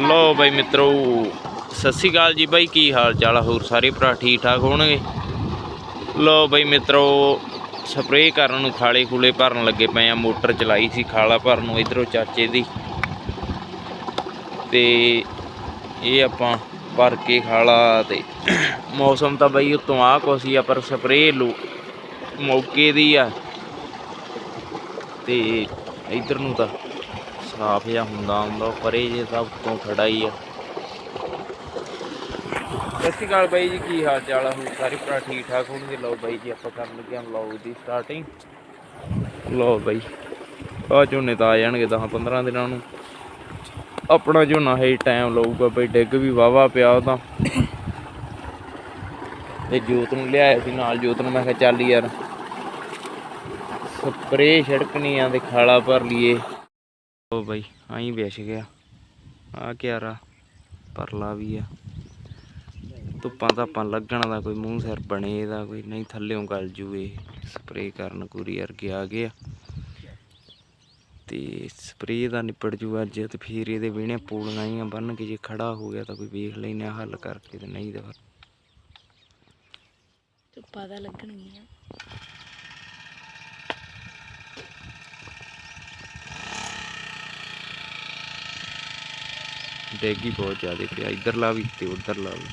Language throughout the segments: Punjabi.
ਲੋ ਬਾਈ ਮਿੱਤਰੋ, ਸਤਿ ਸ਼੍ਰੀ ਅਕਾਲ ਜੀ ਬਾਈ, ਕੀ ਹਾਲ ਚਾਲ ਆ? ਹੋਰ ਸਾਰੇ ਭਰਾ ਠੀਕ ਠਾਕ ਹੋਣਗੇ? ਲੋ ਬਾਈ ਮਿੱਤਰੋ, ਸਪਰੇਅ ਕਰਨ ਨੂੰ ਖਾਲੇ ਖੂਲੇ ਭਰਨ ਲੱਗੇ ਪਏ ਆ, ਮੋਟਰ ਚਲਾਈ ਸੀ ਖਾਲਾ ਭਰਨ ਨੂੰ ਇਧਰੋਂ ਚਾਚੇ ਦੀ। ਤੇ ਇਹ ਆਪਾਂ ਭਰ ਕੇ ਖਾਲਾ ਤੇ ਮੌਸਮ ਤਾਂ ਬਾਈ ਉਤੋਂ ਆ ਕੁਛ ਹੀ ਆ, ਪਰ ਸਪਰੇਅ ਲੋ, ਮੌਕੇ ਦੀ ਆ। ਤੇ ਇਧਰ ਨੂੰ ਤਾਂ ਸਾਫ਼ ਜਿਹਾ ਹੁੰਦਾ ਹੁੰਦਾ, ਪਰੇ ਜੇ ਸਭ ਤੋਂ ਖੜਾ ਹੀ ਆ। ਸਤਿ ਸ਼੍ਰੀ ਅਕਾਲ ਬਾਈ ਜੀ, ਕੀ ਹਾਲ ਚਾਲ ਆ? ਹੁਣ ਸਾਰੇ ਭਰਾ ਠੀਕ ਠਾਕ ਹੋਣਗੇ? ਲਓ ਬਾਈ ਜੀ, ਆਪਾਂ ਕਰਨ ਲੱਗੇ ਹਾਂ ਵਲੌਗ ਦੀ ਸਟਾਰਟਿੰਗ ਲਓ ਬਾਈ ਆ ਝੋਨੇ ਤਾਂ ਆ ਜਾਣਗੇ 10 15 ਦਿਨਾਂ ਨੂੰ। ਆਪਣਾ ਝੋਨਾ ਹੈ ਟਾਈਮ ਲਊਗਾ ਬਈ, ਡਿੱਗ ਵੀ ਵਾਵਾ ਪਿਆ ਉਹ ਤਾਂ। ਤੇ ਜੋਤ ਨੂੰ ਲਿਆਇਆ ਸੀ ਨਾਲ, ਜੋਤ ਨੂੰ ਮੈਂ ਕਿਹਾ ਚੱਲ ਯਾਰ ਸਪਰੇ ਛਿੜਕਣੀ ਆ ਤੇ ਖਾਲਾ ਭਰ ਲਈਏ। ਉਹ ਬਈ, ਆਈ ਵਿਛ ਗਿਆ। ਆ ਕਿਆਰਾ ਪਰਲਾ ਵੀ ਆ। ਧੁੱਪਾਂ ਧਾਪਾਂ ਲੱਗਣ ਦਾ ਕੋਈ ਮੂੰਹ ਸਿਰ ਬਣੇ ਦਾ ਕੋਈ, ਨਹੀਂ ਥੱਲਿਓਂ ਗਲ ਜੂ ਇਹ ਸਪਰੇ ਕਰਨ ਕੁਰੀਅਰ ਗਿਆ ਗਿਆ ਤੇ ਸਪਰੇ ਦਾ ਨਿਪਟ ਜੂ ਅੱਜ ਤੇ ਫਿਰ ਇਹਦੇ ਵੀਣੇ ਪੂਲੀਆਂ ਹੀ ਬੰਨ ਕੇ ਜੇ ਖੜਾ ਹੋ ਗਿਆ ਤਾਂ ਕੋਈ ਵੇਖ ਲੈਨੇ ਹੱਲ ਕਰਕੇ ਤੇ ਨਹੀਂ ਤਾਂ ਫਿਰ। ਧੁੱਪਾਂ ਤਾਂ ਲੱਗਣਗੀਆਂ। ਡੈਗੀ ਬਹੁਤ ਜ਼ਿਆਦਾ ਪਿਆ, ਇੱਧਰਲਾ ਵੀ ਤੇ ਉੱਧਰਲਾ ਵੀ।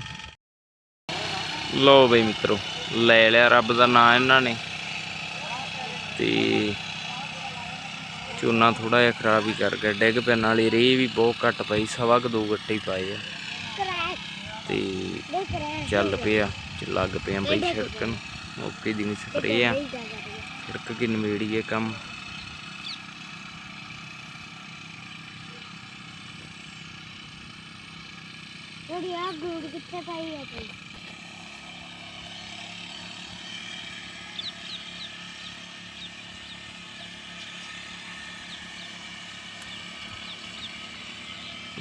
ਲਓ ਬਈ ਮਿੱਤਰੋ, ਲੈ ਲਿਆ ਰੱਬ ਦਾ ਨਾਂ ਇਹਨਾਂ ਨੇ। ਤੇ ਝੋਨਾ ਥੋੜਾ ਜਿਹਾ ਖਰਾਬ ਹੀ ਕਰ ਗਿਆ, ਡੈਗ ਪੈਣ ਵਾਲੀ ਰੇਹ ਵੀ ਬਹੁਤ ਘੱਟ ਪਈ, ਸਵਾ ਕੁ ਦੋ ਗੱਟੇ ਹੀ ਪਾਏ ਆ। ਤੇ ਚੱਲ ਪਿਆ ਲੱਗ ਪਿਆ ਬਈ ਛਿੜਕਣ, ਮੌਕੇ ਦੀ ਨਹੀਂ ਸਪਰੇ ਆ। ਛਿੜਕ ਕੇ ਨਵੇੜੀਏ ਕੰਮ। ਥੋੜੀ ਗੂੜ ਕਿੱਥੇ ਪਾਈ ਆ ਤੂੰ?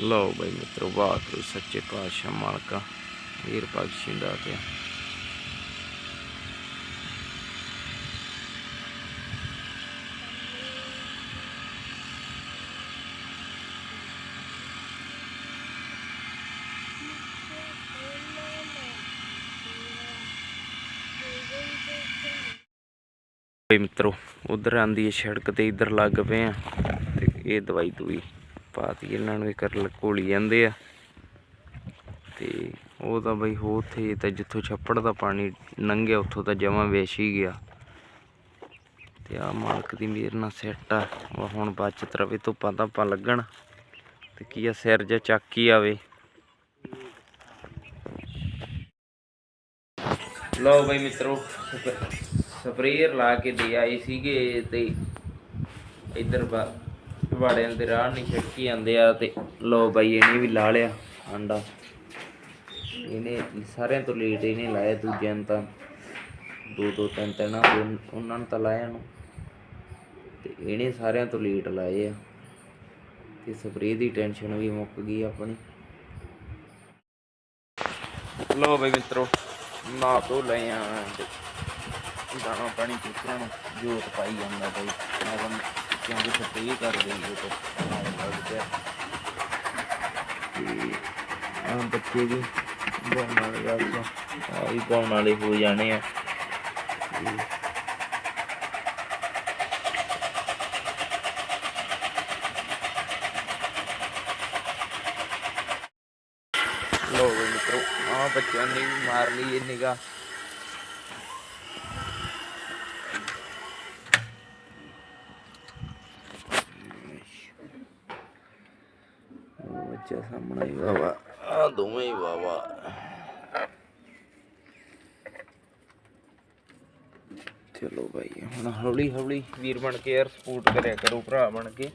ਲਓ ਬਈ ਮਿੱਤਰੋ ਵਾਹਿਗੁਰੂ ਸੱਚੇ ਪਾਤਸ਼ਾਹ ਮਾਲਕਾ, ਵੀਰ ਬਖਸ਼ੀ ਦਾ ਤੇ ਬਈ ਮਿੱਤਰੋ, ਉਧਰ ਆਂਦੀ ਹੈ ਸੜਕ ਤੇ ਇੱਧਰ ਲੱਗ ਪਏ ਆ। ਤੇ ਇਹ ਦਵਾਈ ਦੂਈ ਪਾਤੀ ਇਹਨਾਂ ਨੂੰ ਇਹ ਕਰ ਕੋਲੀ ਜਾਂਦੇ ਆ। ਤੇ ਉਹ ਤਾਂ ਬਈ ਹੋ ਉੱਥੇ ਤਾਂ ਜਿੱਥੋਂ ਛੱਪੜ ਦਾ ਪਾਣੀ ਲੰਘਿਆ, ਉੱਥੋਂ ਤਾਂ ਜਮਾਂ ਵੇਸ਼ ਹੀ ਗਿਆ। ਤੇ ਆ ਮਾਲਕ ਦੀ ਮਿਹਰ ਨਾਲ ਸੈੱਟ ਆ। ਉਹ ਹੁਣ ਬਚਤ ਰਵੇ ਧੁੱਪਾਂ ਧਾਪਾਂ ਲੱਗਣ। ਤੇ ਕੀ ਆ, ਸਿਰ ਜਿਹਾ ਚੱਕ ਹੀ ਆਵੇ। ਲਓ ਬਈ ਮਿੱਤਰੋ ਸਪਰੇਅਰ ਲਾ ਕੇ ਦੇ ਆਏ ਸੀਗੇ ਤੇ ਇੱਧਰ ਬਾ ਵਾੜਿਆਂ ਦੇ ਰਾਹ ਨਹੀਂ ਛਿੜਕੀ ਜਾਂਦੇ ਆ ਤੇ ਲੋ ਬਾਈ ਇਹਨੇ ਵੀ ਲਾ ਲਿਆ ਆਂਡਾ। ਇਹਨੇ ਸਾਰਿਆਂ ਤੋਂ ਲੇਟ ਇਹਨੇ ਲਾਇਆ ਦੂਜਿਆਂ ਨੂੰ ਤਾਂ। ਦੋ ਦੋ ਤਿੰਨ ਤਿੰਨ ਆ, ਉਹਨਾਂ ਨੂੰ ਤਾਂ ਲਾਇਆ ਨੂੰ। ਤੇ ਇਹਨੇ ਸਾਰਿਆਂ ਤੋਂ ਲੇਟ ਲਾਏ ਆ। ਤੇ ਸਪਰੇਅ ਦੀ ਟੈਨਸ਼ਨ ਵੀ ਮੁੱਕ ਗਈ ਆਪਣੀ। ਲੋ ਬਈ ਮਿੱਤਰੋ ਨਾ ਧੋ ਲਏ ਆ ਦਾਣਾ ਪਾਣੀ ਪੁੱਤਰਾਂ ਨੂੰ ਜੋਤ ਪਾਈ ਜਾਂਦਾ ਬਈ। ਮੈਂ ਤਾਂ ਕਿਉਂਕਿ ਸਪਰੇਅ ਕਰ ਗਈ ਉਹ ਤਾਂ ਲੱਗ ਪਿਆ ਆ ਬੱਚੇ ਵੀ ਬਹੁਤ ਨਾਲ ਗੱਲ ਆ ਵੀ ਪਾਉਣ ਵਾਲੇ ਹੋ ਜਾਣੇ ਆ। ਲੋ ਮਿੱਤਰੋ ਆ ਬੱਚਿਆਂ ਨੇ ਵੀ ਮਾਰ ਲਈ ਇਹ ਨਿਗਾਹ ਉਹ ਬੱਚਾ ਸਾਹਮਣੇ ਹੀ ਵਾਵਾ ਆ ਦੋਵੇਂ ਹੀ ਵਾਵਾ ਚਲੋ ਭਾਈ ਹੁਣ ਹੌਲੀ ਹੌਲੀ ਵੀਰ ਬਣ ਕੇ ਯਾਰ ਸਪੋਰਟ ਕਰਿਆ ਕਰੋ, ਭਰਾ ਬਣ ਕੇ।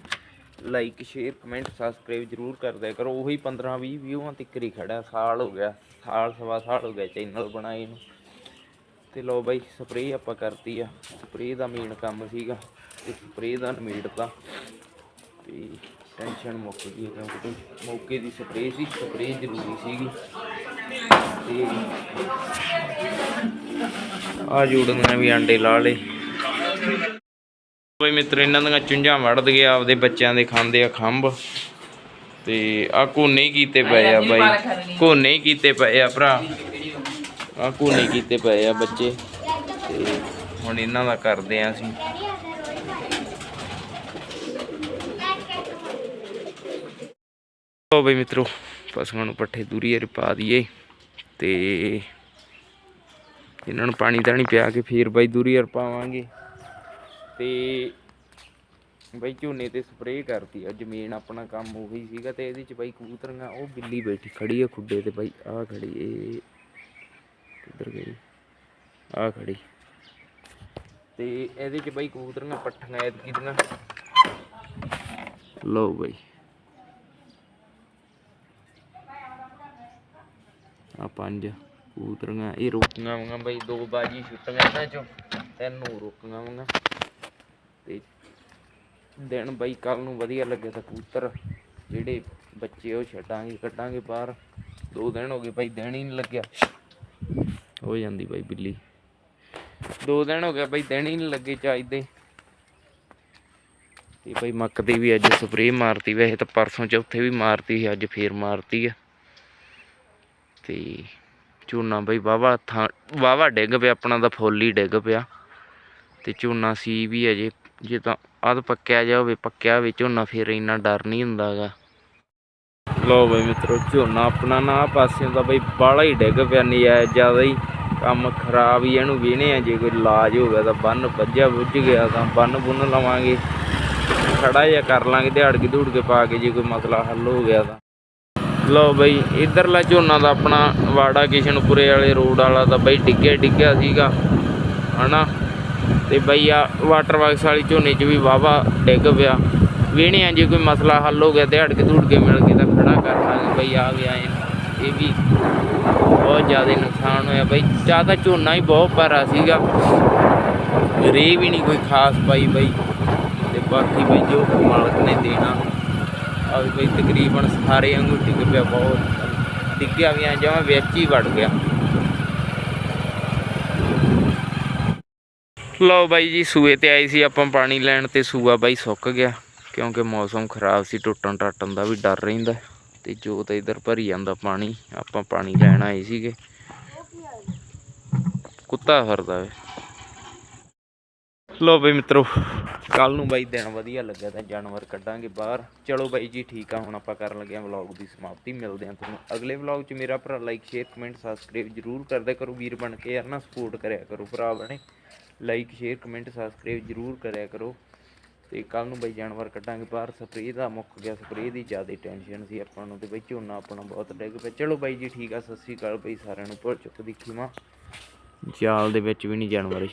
ਲਾਈਕ ਸ਼ੇਅਰ ਕਮੈਂਟ ਸਬਸਕ੍ਰਾਈਬ ਜਰੂਰ ਕਰ ਦਿਆ ਕਰੋ। ਉਹੀ 15 20 ਵਿਊਆਂ ਤੱਕ ਹੀ ਖੜਾ, ਸਾਲ ਹੋ ਗਿਆ। ਸਾਲ, ਸਵਾ ਸਾਲ ਹੋ ਗਿਆ ਚੈਨਲ ਬਣਾਏ ਨੂੰ। ਤੇ ਲੋ ਬਾਈ ਸਪਰੇਅ ਆਪਾਂ ਕਰਤੀ ਆ। ਸਪਰੇਅ ਦਾ ਮੇਨ ਕੰਮ ਸੀਗਾ ਤੇ ਸਪਰੇਅ ਦਾ ਨਮੇੜਤਾ। ਤੇ ਟੈਨਸ਼ਨ ਮੁੱਕ ਗਈ ਕਿਉਂਕਿ ਮੌਕੇ ਦੀ ਸਪਰੇਅ ਸੀ ਸਪਰੇਅ ਜ਼ਰੂਰੀ ਸੀਗੀ। ਤੇ ਆ ਜੂੜੀਆਂ ਵੀ ਆਂਡੇ ਲਾ ਲਏ। ਬਈ ਮਿੱਤਰ, ਇਹਨਾਂ ਦੀਆਂ ਚੁੰਝਾਂ ਵੜਦ ਗਿਆ ਆਪਦੇ ਬੱਚਿਆਂ ਦੇ ਖਾਂਦੇ ਆ ਖੰਭ। ਤੇ ਆ ਕੋਨੇ ਹੀ ਕੀਤੇ ਪਏ ਆ ਬਾਈ। ਕੋਨੇ ਹੀ ਕੀਤੇ ਪਏ ਆ ਭਰਾ। ਆ ਕੋਨੇ ਕੀਤੇ ਪਏ ਆ ਬੱਚੇ। ਤੇ ਹੁਣ ਇਹਨਾਂ ਦਾ ਕਰਦੇ ਆ ਅਸੀਂ। ਲੋ ਬਈ ਮਿੱਤਰੋ, ਪਸ਼ੂਆਂ ਨੂੰ ਪੱਠੇ ਦੂਰੀ ਯਾਰ ਪਾ ਦਈਏ ਤੇ ਇਹਨਾਂ ਨੂੰ ਪਾਣੀ ਤਾਂ ਪਿਆ ਕੇ ਫੇਰ ਬਾਈ ਦੂਰੀ ਯਾਰ ਪਾਵਾਂਗੇ। ਤੇ ਬਈ ਝੋਨੇ ਤੇ ਸਪਰੇਅ ਕਰਤੀ ਆ, ਜ਼ਮੀਨ ਆਪਣਾ ਕੰਮ ਉਹੀ ਸੀਗਾ ਤੇ ਇਹਦੇ ਚ ਬਾਈ ਕਬੂਤਰੀਆਂ, ਉਹ ਬਿੱਲੀ ਬੈਠੀ ਖੜੀ ਆ ਖੁੱਡੇ ਤੇ ਬਾਈ ਆ ਖੜੀ ਇਹ ਕਿੱਧਰ ਗਈ? ਆ ਖੜੀ। ਤੇ ਇਹਦੇ ਚ ਬਾਈ ਕਬੂਤਰੀਆਂ, ਪੱਠੀਆਂ ਐਤਕੀ ਦੀਆਂ। ਲਓ ਬਾਈ। ਆ ਪੰਜ ਕਬੂਤਰੀਆਂ ਇਹ ਰੋਕੀਆਂ ਵਾਂਗਾ ਬਈ ਦੋ ਬਾਜੀ ਛੁੱਟੀਆਂ ਇਹਨਾਂ ਚੋਂ ਤੈਨੂੰ ਰੋਕੀਆਂ ਵਾਂਗਾ ਤੇ ਦਿਨ ਬਈ ਕੱਲ ਨੂੰ ਵਧੀਆ ਲੱਗੇ ਤਾਂ ਕਬੂਤਰ ਜਿਹੜੇ ਬੱਚੇ ਉਹ ਛੱਡਾਂਗੇ ਕੱਢਾਂਗੇ ਬਾਹਰ ਦੋ ਦਿਨ ਹੋ ਗਏ ਬਈ ਦਿਨ ਹੀ ਨਹੀਂ ਲੱਗਿਆ ਹੋ ਜਾਂਦੀ ਬਈ ਬਿੱਲੀ ਦੋ ਦਿਨ ਹੋ ਗਏ ਬਈ ਦਿਨ ਹੀ ਨਹੀਂ ਲੱਗੇ ਚਾਹੀਦੇ ਤੇ ਬਈ ਮੱਕ ਦੀ ਵੀ ਅੱਜ ਸਪਰੇਅ ਮਾਰਤੀ ਵੈਸੇ ਤਾਂ ਪਰਸੋਂ ਚੌਥੇ ਵੀ ਮਾਰਤੀ ਸੀ ਅੱਜ ਫੇਰ ਮਾਰਤੀ ਆ ਤੇ ਝੋਨਾ ਬਈ ਵਾਵਾ ਥਾਂ ਵਾਵਾ ਡਿੱਗ ਪਿਆ, ਆਪਣਾ ਤਾਂ ਫੁੱਲ ਹੀ ਡਿੱਗ ਪਿਆ। ਤੇ ਝੋਨਾ ਸੀ ਵੀ ਅਜੇ ਜੇ ਤਾਂ ਆਦ ਪੱਕਿਆ ਜਾ ਹੋਵੇ, ਪੱਕਿਆ ਹੋਵੇ ਝੋਨਾ, ਫਿਰ ਇੰਨਾ ਡਰ ਨਹੀਂ ਹੁੰਦਾਗਾ ਲੋ ਬਈ ਮਿੱਤਰੋ, ਝੋਨਾ ਆਪਣਾ ਨਾ ਪਾਸਿਓਂ ਤਾਂ ਬਈ ਬਾਹਲਾ ਹੀ ਡਿੱਗ ਪਿਆ, ਨਜਾਇਜ਼ ਜ਼ਿਆਦਾ ਹੀ ਕੰਮ ਖਰਾਬ ਹੀ ਇਹਨੂੰ ਵੇਹਣੇ ਆ, ਜੇ ਕੋਈ ਇਲਾਜ ਹੋ ਗਿਆ ਤਾਂ ਬੰਨ ਵੱਜਿਆ ਬੁੱਝ ਗਿਆ, ਤਾਂ ਬੰਨ ਬੁੰਨ ਲਵਾਂਗੇ। ਖੜਾ ਜਿਹਾ ਕਰ ਲਾਂਗੇ ਦਿਹਾੜ ਕੇ ਧੂੜ ਕੇ ਪਾ ਕੇ ਜੇ ਕੋਈ ਮਸਲਾ ਹੱਲ ਹੋ ਗਿਆ ਤਾਂ। ਲਓ ਬਈ, ਇਧਰਲਾ ਝੋਨਾ ਦਾ ਆਪਣਾ ਵਾੜਾ ਕਿਸ਼ਨਪੁਰੇ ਵਾਲੇ ਰੋਡ ਵਾਲਾ ਤਾਂ ਬਈ ਡਿੱਗਿਆ ਡਿੱਗਿਆ ਸੀਗਾ, ਹਨਾ? ਤੇ ਬਈ ਆ ਵਾਟਰ ਬਾਕਸ ਵਾਲੀ ਝੋਨੇ 'ਚ ਵੀ ਵਾਵਾ ਡਿੱਗ ਪਿਆ। ਵੇਹਣੇ ਆ ਜੇ ਕੋਈ ਮਸਲਾ ਹੱਲ ਹੋ ਗਿਆ ਦਿਹਾੜ ਕੇ ਧੂੜ ਕੇ ਮਿਲ ਕੇ ਤਾਂ ਖੜਾ ਕਰ ਲਾਂਗੇ ਬਈ, ਆ ਗਿਆ ਇਹ ਇਹ ਵੀ ਬਹੁਤ ਜ਼ਿਆਦਾ ਨੁਕਸਾਨ ਹੋਇਆ ਬਈ। ਚਾਹ ਤਾਂ ਝੋਨਾ ਹੀ ਬਹੁਤ ਭਾਰਾ ਸੀਗਾ। ਰੇ ਵੀ ਨਹੀਂ ਕੋਈ ਖਾਸ ਪਾਈ ਬਈ। ਤੇ ਬਾਕੀ ਬਈ ਜੋ ਮਾਲਕ ਨੇ ਦੇਣਾ ਆ ਵੀ ਬਈ ਤਕਰੀਬਨ ਸਾਰੇ ਵਾਂਗੂ ਡਿੱਗ ਪਿਆ ਬਹੁਤ ਡਿੱਗਿਆ ਵੀ ਐ ਜਮਾਂ ਵਿੱਚ ਹੀ ਵੜ ਗਿਆ। ਲਓ ਬਾਈ ਜੀ, ਸੂਏ ਤੇ ਆਈ ਸੀ ਆਪਾਂ ਪਾਣੀ ਲੈਣ ਤੇ ਸੂਆ ਬਾਈ ਸੁੱਕ ਗਿਆ ਕਿਉਂਕਿ ਮੌਸਮ ਖਰਾਬ ਸੀ, ਟੁੱਟਣ ਟੱਟਣ ਦਾ ਵੀ ਡਰ ਰਹਿੰਦਾ ਤੇ ਜੋ ਤਾਂ ਇਧਰ ਭਰੀ ਜਾਂਦਾ ਪਾਣੀ, ਆਪਾਂ ਪਾਣੀ ਲੈਣ ਆਏ ਸੀਗੇ। ਕੁੱਤਾ ਫਿਰਦਾ ਵੇ ਲੋ ਬਈ ਮਿੱਤਰੋ ਕੱਲ ਨੂੰ ਬਾਈ ਦਿਨ ਵਧੀਆ ਲੱਗਿਆ ਤਾਂ ਜਾਨਵਰ ਕੱਢਾਂਗੇ ਬਾਹਰ। ਚਲੋ ਬਾਈ ਜੀ ਠੀਕ ਆ, ਹੁਣ ਆਪਾਂ ਕਰਨ ਲੱਗੇ ਆ ਵਲੌਗ ਦੀ ਸਮਾਪਤੀ। ਮਿਲਦੇ ਆ ਤੁਹਾਨੂੰ ਅਗਲੇ ਵਲੌਗ 'ਚ। ਮੇਰਾ ਭਰਾ ਲਾਈਕ ਸ਼ੇਅਰ ਕਮੈਂਟ ਸਬਸਕ੍ਰਾਈਬ ਜਰੂਰ ਕਰਦਿਆ ਕਰੋ। ਵੀਰ ਬਣ ਕੇ ਯਾਰ ਨਾ ਸਪੋਰਟ ਕਰਿਆ ਕਰੋ ਭਰਾ ਬਣੇ। ਲਾਈਕ ਸ਼ੇਅਰ ਕਮੈਂਟ ਸਬਸਕ੍ਰਾਈਬ ਜਰੂਰ ਕਰਿਆ ਕਰੋ। ਤੇ ਕੱਲ ਨੂੰ ਬਈ ਜਾਨਵਰ ਕੱਢਾਂਗੇ ਬਾਹਰ। ਸਪਰੇਅ ਦਾ ਮੁੱਕ ਗਿਆ ਸਪਰੇਅ ਦੀ ਜ਼ਿਆਦਾ ਟੈਨਸ਼ਨ ਸੀ ਆਪਾਂ ਨੂੰ ਤੇ ਬਈ ਝੋਨਾ ਆਪਣਾ ਬਹੁਤ ਡਿੱਗ ਪਿਆ। ਚਲੋ ਬਾਈ ਜੀ ਠੀਕ ਆ, ਸਤਿ ਸ੍ਰੀ ਅਕਾਲ ਬਈ ਸਾਰਿਆਂ ਨੂੰ। ਭੁੱਲ ਚੁੱਕ ਦੀ ਖੀਮਾ ਜਾਲ ਦੇ ਵਿੱਚ ਵੀ ਨਹੀਂ ਜਾਨਵਰ